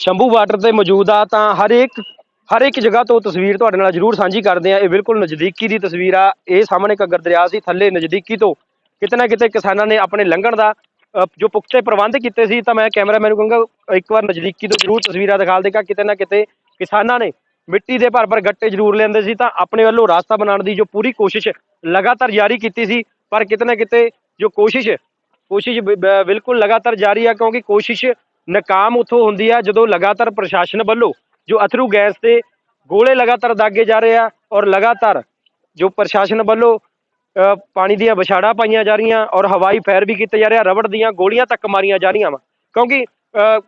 Shambhu border ਤੇ ਮੌਜੂਦ ਆ, ਤਾਂ ਹਰ ਇੱਕ ਹਰ ਇੱਕ ਜਗ੍ਹਾ ਤੋਂ ਤਸਵੀਰ ਤੁਹਾਡੇ ਨਾਲ ਜ਼ਰੂਰ ਸਾਂਝੀ ਕਰਦੇ ਆ। ਇਹ ਬਿਲਕੁਲ ਨਜ਼ਦੀਕੀ ਦੀ ਤਸਵੀਰ ਆ। ਇਹ ਸਾਹਮਣੇ ਘੱਗਰ ਦਰਿਆ ਸੀ, ਥੱਲੇ ਨਜ਼ਦੀਕੀ ਤੋਂ ਕਿਤੇ ਨਾ ਕਿਤੇ ਕਿਸਾਨਾਂ ਨੇ ਆਪਣੇ ਲੰਘਣ ਦਾ ਜੋ ਪੁਖਤੇ ਪ੍ਰਬੰਧ ਕੀਤੇ ਸੀ, ਤਾਂ ਮੈਂ ਕੈਮਰਾਮੈਨ ਨੂੰ ਕਹੂੰਗਾ, ਇੱਕ ਵਾਰ ਨਜ਼ਦੀਕੀ ਤੋਂ ਜ਼ਰੂਰ ਤਸਵੀਰਾਂ ਦਿਖਾ ਦੇਗਾ ਕਿਤੇ ਨਾ ਕਿਤੇ ਕਿਸਾਨਾਂ ਨੇ ਮਿੱਟੀ ਦੇ ਭਰ ਭਰ ਗੱਟੇ ਜ਼ਰੂਰ ਲੈਂਦੇ ਸੀ, ਤਾਂ ਆਪਣੇ ਵੱਲੋਂ ਰਾਸਤਾ ਬਣਾਉਣ ਦੀ ਜੋ ਪੂਰੀ ਕੋਸ਼ਿਸ਼ ਲਗਾਤਾਰ ਜਾਰੀ ਕੀਤੀ ਸੀ, ਪਰ ਕਿਤੇ ਨਾ ਕਿਤੇ ਜੋ ਕੋਸ਼ਿਸ਼ ਕੋਸ਼ਿਸ਼ ਬਿਲਕੁਲ ਲਗਾਤਾਰ ਜਾਰੀ ਆ, ਕਿਉਂਕਿ ਕੋਸ਼ਿਸ਼ ਨਾਕਾਮ ਉੱਥੋਂ ਹੁੰਦੀ ਆ ਜਦੋਂ ਲਗਾਤਾਰ ਪ੍ਰਸ਼ਾਸਨ ਵੱਲੋਂ ਜੋ ਅਥਰੂ ਗੈਸ ਤੇ ਗੋਲੇ ਲਗਾਤਾਰ ਦਾਗੇ ਜਾ ਰਹੇ ਆ ਔਰ ਲਗਾਤਾਰ ਜੋ ਪ੍ਰਸ਼ਾਸਨ ਵੱਲੋਂ ਪਾਣੀ ਦੀਆਂ ਵਿਛਾੜਾਂ ਪਾਈਆਂ ਜਾ ਰਹੀਆਂ ਔਰ ਹਵਾਈ ਫਾਇਰ ਵੀ ਕੀਤੇ ਜਾ ਰਿਹਾ, ਰਬੜ ਦੀਆਂ ਗੋਲੀਆਂ ਤੱਕ ਮਾਰੀਆਂ ਜਾ ਰਹੀਆਂ ਵਾ। ਕਿਉਂਕਿ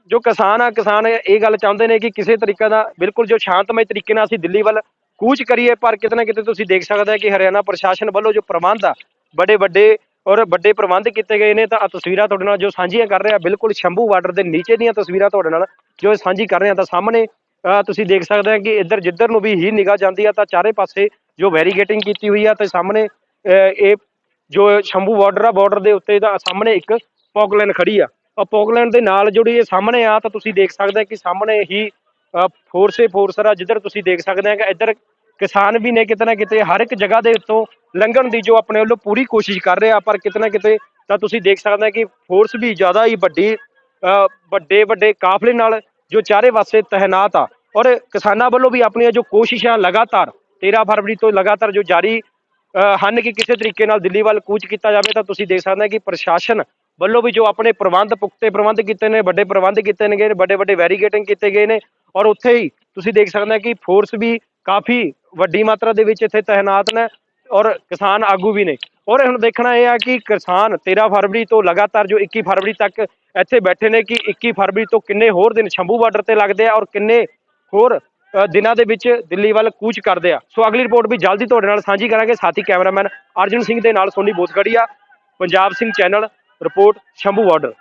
ਜੋ ਕਿਸਾਨ ਆ, ਕਿਸਾਨ ਇਹ ਗੱਲ ਚਾਹੁੰਦੇ ਨੇ ਕਿ ਕਿਸੇ ਤਰੀਕੇ ਦਾ ਬਿਲਕੁਲ ਜੋ ਸ਼ਾਂਤਮਈ ਤਰੀਕੇ ਨਾਲ ਅਸੀਂ ਦਿੱਲੀ ਵੱਲ ਕੂਚ ਕਰੀਏ, ਪਰ ਕਿਤੇ ਨਾ ਕਿਤੇ ਤੁਸੀਂ ਦੇਖ ਸਕਦੇ ਆ ਕਿ ਹਰਿਆਣਾ ਪ੍ਰਸ਼ਾਸਨ ਵੱਲੋਂ ਜੋ ਪ੍ਰਬੰਧ ਆ, ਬੜੇ ਵੱਡੇ ਔਰ ਵੱਡੇ ਪ੍ਰਬੰਧ ਕੀਤੇ ਗਏ ਨੇ ਤਾਂ ਆ ਤਸਵੀਰਾਂ ਤੁਹਾਡੇ ਨਾਲ ਜੋ ਸਾਂਝੀਆਂ ਕਰ ਰਿਹਾ, ਬਿਲਕੁਲ ਸ਼ੰਭੂ ਬਾਰਡਰ ਦੇ ਨੀਚੇ ਦੀਆਂ ਤਸਵੀਰਾਂ ਤੁਹਾਡੇ ਨਾਲ ਜੋ ਸਾਂਝੀ ਕਰ ਰਿਹਾ ਤਾਂ ਸਾਹਮਣੇ ਤੁਸੀਂ ਦੇਖ ਸਕਦੇ ਆ ਕਿ ਇੱਧਰ ਜਿੱਧਰ ਨੂੰ ਵੀ ਹੀ ਨਿਗਾਹ ਜਾਂਦੀ ਆ ਤਾਂ ਚਾਰੇ ਪਾਸੇ ਜੋ ਵੈਰੀਗੇਟਿੰਗ ਕੀਤੀ ਹੋਈ ਆ ਤੇ ਸਾਹਮਣੇ ਇਹ ਜੋ ਸ਼ੰਭੂ ਬਾਰਡਰ ਆ ਬਾਰਡਰ ਦੇ ਉੱਤੇ ਦਾ ਸਾਹਮਣੇ ਇੱਕ ਪੌਗਲੈਨ ਖੜੀ ਆ। ਉਹ ਪੌਗਲੈਨ ਦੇ ਨਾਲ ਜਿਹੜੀ ਇਹ ਸਾਹਮਣੇ ਆ ਤਾਂ ਤੁਸੀਂ ਦੇਖ ਸਕਦੇ ਆ ਕਿ ਸਾਹਮਣੇ ਹੀ ਫੋਰਸੇ ਫੋਰਸਰ ਆ, ਜਿੱਧਰ ਤੁਸੀਂ ਦੇਖ ਸਕਦੇ ਆ ਕਿ ਇੱਧਰ ਕਿਸਾਨ ਵੀ ਨੇ ਕਿਤੇ ਨਾ ਕਿਤੇ ਹਰ ਇੱਕ ਜਗ੍ਹਾ ਦੇ ਉੱਤੋਂ ਲੰਘਣ ਦੀ ਜੋ ਆਪਣੇ ਵੱਲੋਂ ਪੂਰੀ ਕੋਸ਼ਿਸ਼ ਕਰ ਰਹੇ ਆ, ਪਰ ਕਿਤੇ ਨਾ ਕਿਤੇ ਤਾਂ ਤੁਸੀਂ ਦੇਖ ਸਕਦੇ ਆ ਕਿ ਫੋਰਸ ਵੀ ਜ਼ਿਆਦਾ ਹੀ ਵੱਡੀ ਵੱਡੇ ਵੱਡੇ ਕਾਫਲੇ ਨਾਲ ਜੋ ਚਾਰੇ ਪਾਸੇ ਤਹਿਨਾਤ ਆ। ਔਰ ਕਿਸਾਨਾਂ ਵੱਲੋਂ ਵੀ ਆਪਣੀਆਂ ਜੋ ਕੋਸ਼ਿਸ਼ਾਂ ਲਗਾਤਾਰ 13 ਫਰਵਰੀ ਤੋਂ ਲਗਾਤਾਰ ਜੋ ਜਾਰੀ ਹਨ ਕਿ ਕਿਸੇ ਤਰੀਕੇ ਨਾਲ ਦਿੱਲੀ ਵੱਲ ਕੂਚ ਕੀਤਾ ਜਾਵੇ ਤਾਂ ਤੁਸੀਂ ਦੇਖ ਸਕਦੇ ਆ ਕਿ ਪ੍ਰਸ਼ਾਸਨ ਵੱਲੋਂ ਵੀ ਜੋ ਆਪਣੇ ਪ੍ਰਬੰਧ, ਪੁਖਤੇ ਪ੍ਰਬੰਧ ਕੀਤੇ ਨੇ, ਵੱਡੇ ਪ੍ਰਬੰਧ ਕੀਤੇ ਨੇ ਵੱਡੇ ਵੱਡੇ ਵੈਰੀਗੇਟਿੰਗ ਕੀਤੇ ਗਏ ਨੇ। ਔਰ ਉੱਥੇ ਹੀ ਤੁਸੀਂ ਦੇਖ ਸਕਦੇ ਆ ਕਿ ਫੋਰਸ ਵੀ ਕਾਫੀ ਵੱਡੀ ਮਾਤਰਾ ਦੇ ਵਿੱਚ ਇੱਥੇ ਤਹਿਨਾਤ ਨੇ ਔਰ ਕਿਸਾਨ ਆਗੂ ਵੀ ਨੇ। ਔਰ ਹੁਣ ਦੇਖਣਾ ਇਹ ਆ ਕਿ ਕਿਸਾਨ 13 ਫਰਵਰੀ ਤੋਂ ਲਗਾਤਾਰ ਜੋ 21 ਫਰਵਰੀ ਤੱਕ ਇੱਥੇ ਬੈਠੇ ਨੇ ਕਿ 21 ਫਰਵਰੀ ਤੋਂ ਕਿੰਨੇ ਹੋਰ ਦਿਨ ਸ਼ੰਭੂ ਬਾਰਡਰ ਤੇ ਲੱਗਦੇ ਆ ਔਰ ਕਿੰਨੇ ਹੋਰ ਦਿਨਾਂ ਦੇ ਵਿੱਚ ਦਿੱਲੀ ਵੱਲ ਕੂਚ ਕਰਦੇ ਆ। ਸੋ ਅਗਲੀ ਰਿਪੋਰਟ ਵੀ ਜਲਦੀ ਤੁਹਾਡੇ ਨਾਲ ਸਾਂਝੀ ਕਰਾਂਗੇ। ਸਾਥੀ ਕੈਮਰਾਮੈਨ ਅਰਜਨ ਸਿੰਘ ਦੇ ਨਾਲ Soni Bosgaria, Punjab Singh channel, report Shambhu border.